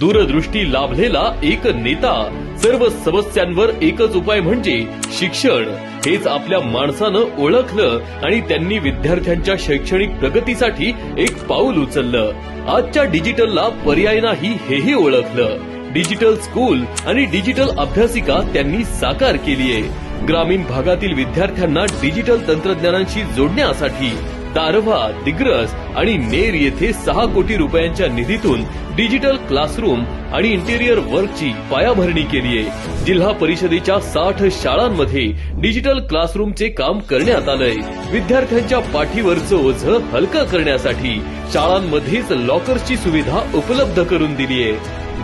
दूरदृष्टी लाभलेला एक नेता सर्व समस्यांवर एकच उपाय म्हणजे शिक्षण. हेच आपल्या माणसानं ओळखलं आणि त्यांनी विद्यार्थ्यांच्या शैक्षणिक प्रगतीसाठी एक पाऊल उचललं. आजच्या डिजिटलला पर्याय नाही हेही ओळखलं. डिजिटल स्कूल आणि डिजिटल अभ्यासिका त्यांनी साकार केली आहे ग्रामीण भागातील विद्यार्थ्यांना डिजिटल तंत्रज्ञानाशी जोडण्यासाठी दारव्हा दिग्रस आणि नेर येथे सहा कोटी रुपयांच्या निधीतून डिजिटल क्लासरूम आणि इंटेरियर वर्कची पायाभरणी केली आहे. जिल्हा परिषदेच्या साठ शाळांमध्ये डिजिटल क्लासरूमचे काम करण्यात आलंय. विद्यार्थ्यांच्या पाठीवरचं ओझं हलकं करण्यासाठी शाळांमध्येच लॉकर्सची सुविधा उपलब्ध करून दिली आहे.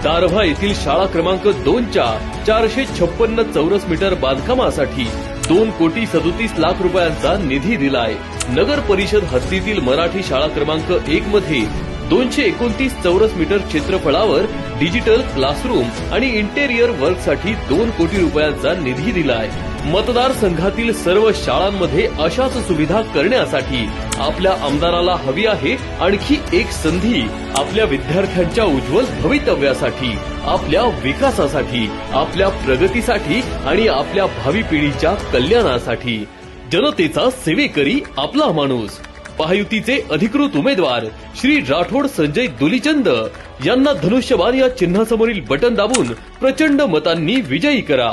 दारव्हा येथील शाळा क्रमांक दोनच्या चारशे छप्पन्न चौरस मीटर बांधकामासाठी दोन कोटी सदोतीस लाख रुपयांचा निधी दिलाय. नगर परिषद हद्दीतील मराठी शाळा क्रमांक एक मध्ये दोनशे एकोणतीस चौरस मीटर क्षेत्रफळावर डिजिटल क्लासरूम आणि इंटेरियर वर्कसाठी दोन कोटी रुपयांचा निधी दिलाय. मतदारसंघातील सर्व शाळांमध्ये अशाच सुविधा करण्यासाठी आपल्या आमदाराला हवी आहे आणखी एक संधी आपल्या विद्यार्थ्यांच्या उज्ज्वल भवितव्यासाठी आपल्या विकासासाठी आपल्या प्रगतीसाठी आणि आपल्या भावी पिढीच्या कल्याणासाठी. जनतेचा सेवेकरी आपला माणूस. महायुतीचे अधिकृत उमेदवार श्री राठोड संजय दुलीचंद यांना धनुष्यबाण या चिन्हासमोरील बटन दाबून प्रचंड मतांनी विजयी करा.